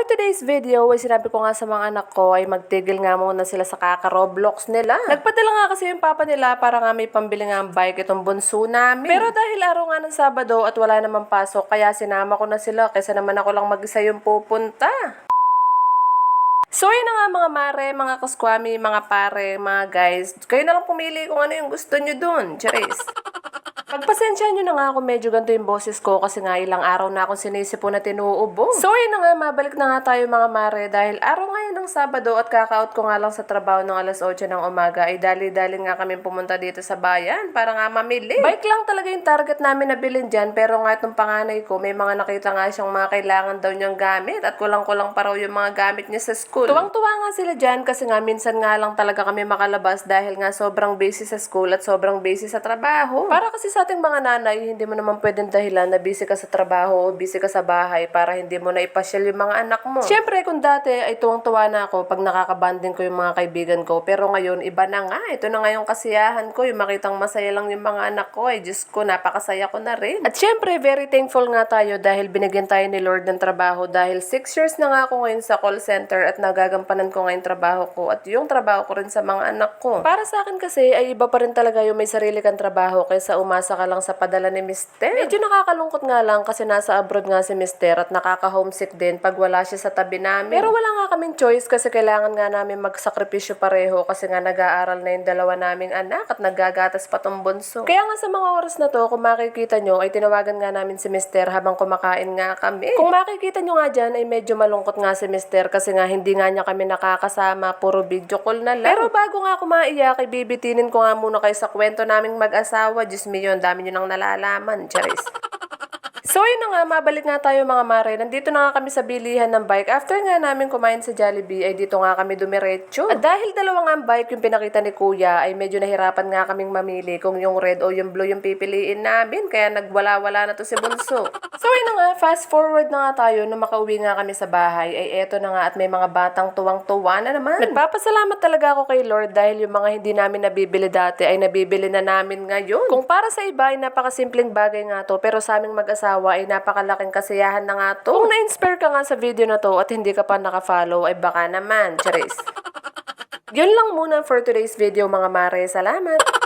For today's video, ay sinabi ko nga sa mga anak ko ay magtigil nga muna sila sa kaka-Roblox nila. Nagpadala nga kasi yung papa nila para nga may pambili nga ang bike itong bunso namin. Pero dahil araw nga ng Sabado at wala namang pasok, kaya sinama ko na sila kaysa naman ako lang mag-isa yung pupunta. So yun na nga mga mare, mga kaskwami, mga pare, mga guys. Kayo na lang pumili kung ano yung gusto nyo dun. Charis. Pagpasensya nyo na nga ako medyo ganito yung boses ko kasi nga ilang araw na akong sinisipon na tinuubo. So yun na nga, mabalik na nga tayo mga mare dahil araw ngayon ng Sabado at kaka-out ko nga lang sa trabaho ng alas 8 ng umaga ay dali-dali nga kami pumunta dito sa bayan para nga mamili. Bike lang talaga yung target namin na bilhin dyan pero nga itong panganay ko may mga nakita nga siyang mga kailangan daw niyang gamit at kulang-kulang pa raw yung mga gamit niya sa school. Tuwang-tuwa nga sila dyan kasi nga minsan nga lang talaga kami makalabas dahil nga sobrang busy sa school at sobrang busy sa trabaho. Para kasi sa ating mga nanay, hindi mo naman pwedeng dahilan na busy ka sa trabaho o busy ka sa bahay para hindi mo na ipasyal yung mga anak mo. Siyempre, kung dati ay tuwang-tuwa na ako pag nakakabanding ko yung mga kaibigan ko. Pero ngayon, iba na nga. Ito na nga yung kasiyahan ko. Yung makitang masaya lang yung mga anak ko. Ay, Diyos ko, napakasaya ko na rin. At siyempre, very thankful nga tayo dahil binigyan tayo ni Lord ng trabaho. Dahil 6 years na nga ako ngayon sa call center at nagagampanan ko ngayon trabaho ko at yung trabaho ko rin sa mga anak ko. Para sa akin kasi, ay iba pa rin talaga yung may sarili kang trabaho kaysa umasa ka lang sa padala ni Mister. Medyo nakakalungkot nga lang kasi nasa abroad nga si Mister at nakaka-homesick din pag wala siya sa tabi namin. Pero wala nga kaming choice kasi kailangan nga namin magsakripisyo pareho kasi nga nag-aaral na yung dalawa naming anak at naggagatas pa tong bunso. Kaya nga sa mga oras na to, kung makikita nyo, ay tinawagan nga namin si Mister habang kumakain nga kami. Kung makikita nyo nga dyan, ay medyo malungkot nga si Mister kasi nga hindi nga niya kami nakakasama, puro video call na lang. Pero bago nga ako maiyak, ay bibitinin ko nga muna kayo sa kwento naming mag-asawa. Diyos me yun, dami nyo nang nalalaman. Charis. So yun na nga, mabalik nga tayo mga mare. Nandito na nga kami sa bilihan ng bike. After nga namin kumain sa Jollibee, ay dito nga kami dumiretso. At dahil dalawa nga ang bike yung pinakita ni Kuya, ay medyo nahirapan nga kaming mamili kung yung red o yung blue yung pipiliin namin. Kaya nagwala-wala na to si Bunso. So yun na nga, fast forward na nga tayo nung makauwi nga kami sa bahay. Ay eto na nga at may mga batang tuwang-tuwa na naman. Nagpapasalamat talaga ako kay Lord dahil yung mga hindi namin nabibili dati ay nabibili na namin ngayon. Kung para sa iba ay napakasimpleng bagay nga to, pero sa aming mag-asawa ay napakalaking kasiyahan na nga to. Kung na-inspire ka nga sa video na to at hindi ka pa nakafollow ay baka naman, Charis. Yun lang muna for today's video mga mare. Salamat!